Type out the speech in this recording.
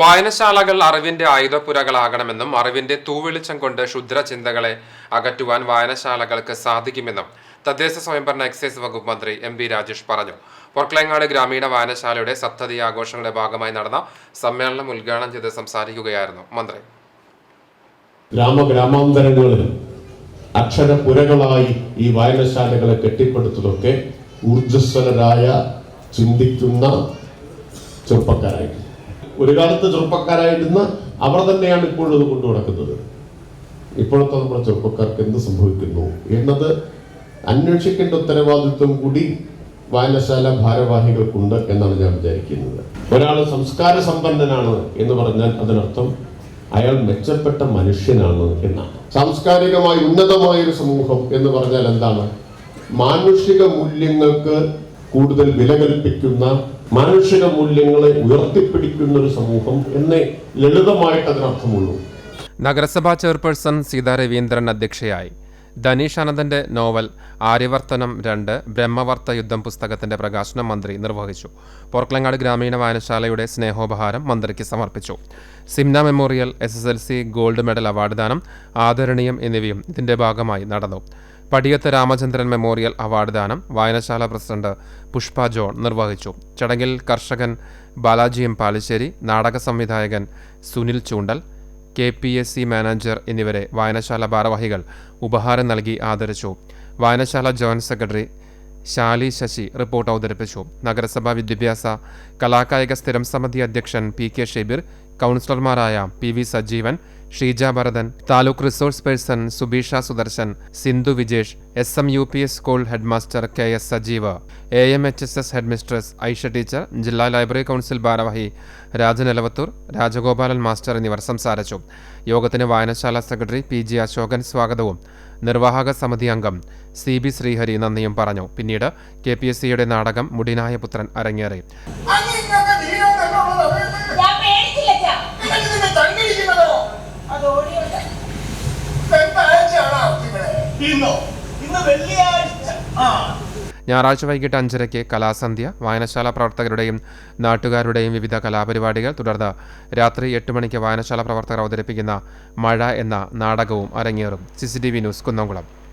വായനശാലകൾ അറിവിന്റെ ആയുധപ്പുരകളാകണമെന്നും അറിവിന്റെ തൂവെളിച്ചം കൊണ്ട് ശുദ്ര ചിന്തകളെ അകറ്റുവാൻ വായനശാലകൾക്ക് സാധിക്കുമെന്നും തദ്ദേശ സ്വയംഭരണ എക്സൈസ് വകുപ്പ് മന്ത്രി എം പി രാജേഷ് പറഞ്ഞു. പൊർക്കളങ്ങാട് ഗ്രാമീണ വായനശാലയുടെ സപ്തതി ആഘോഷങ്ങളുടെ ഭാഗമായി നടന്ന സമ്മേളനം ഉദ്ഘാടനം ചെയ്ത് സംസാരിക്കുകയായിരുന്നു മന്ത്രി. അക്ഷരപുരകളായി ഈ വായനശാലകളെ കെട്ടിപ്പടുത്തതൊക്കെ ഊർജസ്വലരായ ചിന്തിക്കുന്ന ചെറുപ്പക്കാരായിരുന്നു ഒരു കാലത്ത് ചെറുപ്പക്കാരായിരുന്ന അവർ തന്നെയാണ് ഇപ്പോഴും ഇത് കൊണ്ടു നടക്കുന്നത്. ഇപ്പോഴത്തെ നമ്മുടെ ചെറുപ്പക്കാർക്ക് എന്ത് സംഭവിക്കുന്നു എന്നത് അന്വേഷിക്കേണ്ട ഉത്തരവാദിത്വം കൂടി വായനശാല ഭാരവാഹികൾക്കുണ്ട് എന്നാണ് ഞാൻ വിചാരിക്കുന്നത്. ഒരാൾ സംസ്കാര സമ്പന്നനാണ് എന്ന് പറഞ്ഞാൽ അതിനർത്ഥം അയാൾ മെച്ചപ്പെട്ട മനുഷ്യനാണ് എന്നാണ്. സാംസ്കാരികമായി ഉന്നതമായ ഒരു സമൂഹം എന്ന് പറഞ്ഞാൽ എന്താണ്? മാനുഷിക മൂല്യങ്ങൾക്ക് കൂടുതൽ വില കൽപ്പിക്കുന്ന മാനുഷിക മൂല്യങ്ങളെ ഉയർത്തിപ്പിടിക്കുന്ന ഒരു സമൂഹം എന്നേ ലളിതമായിട്ട് അതിനർത്ഥമുള്ളൂ. നഗരസഭാ ചെയർപേഴ്സൺ സീതാ രവീന്ദ്രൻ അധ്യക്ഷയായി. ധനീഷ് അനന്ദന്റെ നോവൽ ആര്യവർത്തനം രണ്ട് ബ്രഹ്മവർത്ത യുദ്ധം പുസ്തകത്തിന്റെ പ്രകാശനം മന്ത്രി നിർവഹിച്ചു. പോർക്കളങ്ങാട് ഗ്രാമീണ വായനശാലയുടെ സ്നേഹോപഹാരം മന്ത്രിക്ക് സമർപ്പിച്ചു. Simna memorial S gold medal award ദാനം ആദരണീയം എന്നിവയും ഇതിന്റെ ഭാഗമായി നടന്നു. പടിയത്ത് രാമചന്ദ്രൻ മെമ്മോറിയൽ അവാർഡ് ദാനം വായനശാല പ്രസിഡന്റ് പുഷ്പ ജോൺ നിർവഹിച്ചു. ചടങ്ങിൽ കർഷകൻ ബാലാജി എം പാലിശ്ശേരി നാടക സംവിധായകൻ Sunil Choondal K P S C manager എന്നിവരെ വായനശാല ഭാരവാഹികൾ ഉപഹാരം നൽകി ആദരിച്ചു. വായനശാല joint secretary Shali Sasi report അവതരിപ്പിച്ചു. നഗരസഭാ വിദ്യാഭ്യാസ കലാകായിക സ്ഥിരം സമിതി അധ്യക്ഷൻ പി കെ ഷെബീർ കൗൺസിലർമാരായ P V Sajeevan Sheeja Bharathan taluk resource person Subeesha Sudarshan Sindhu Vijesh S M U P S school headmaster K S Sajeev A M H S S headmistress Aisha teacher ജില്ലാ library council ഭാരവാഹി Rajan Elavathur Rajagopalan master എന്നിവർ സംസാരിച്ചു. യോഗത്തിന് വായനശാല secretary P G Ashokan സ്വാഗതവും. നിർവാഹക സമിതി അംഗം സി ബി ശ്രീഹരി നന്ദിയും പറഞ്ഞു. പിന്നീട് കെ പി എസ് സിയുടെ നാടകം മുടിനായ പുത്രൻ അരങ്ങേറി. ആ. ഞായറാഴ്ച വൈകിട്ട് അഞ്ചരയ്ക്ക് കലാസന്ധ്യ വായനശാല പ്രവർത്തകരുടെയും നാട്ടുകാരുടെയും വിവിധ കലാപരിപാടികൾ തുടർന്ന് രാത്രി എട്ട് മണിക്ക് വായനശാല പ്രവർത്തകർ അവതരിപ്പിക്കുന്ന മഴ എന്ന നാടകവും അരങ്ങേറും. C news Kunnamkulam.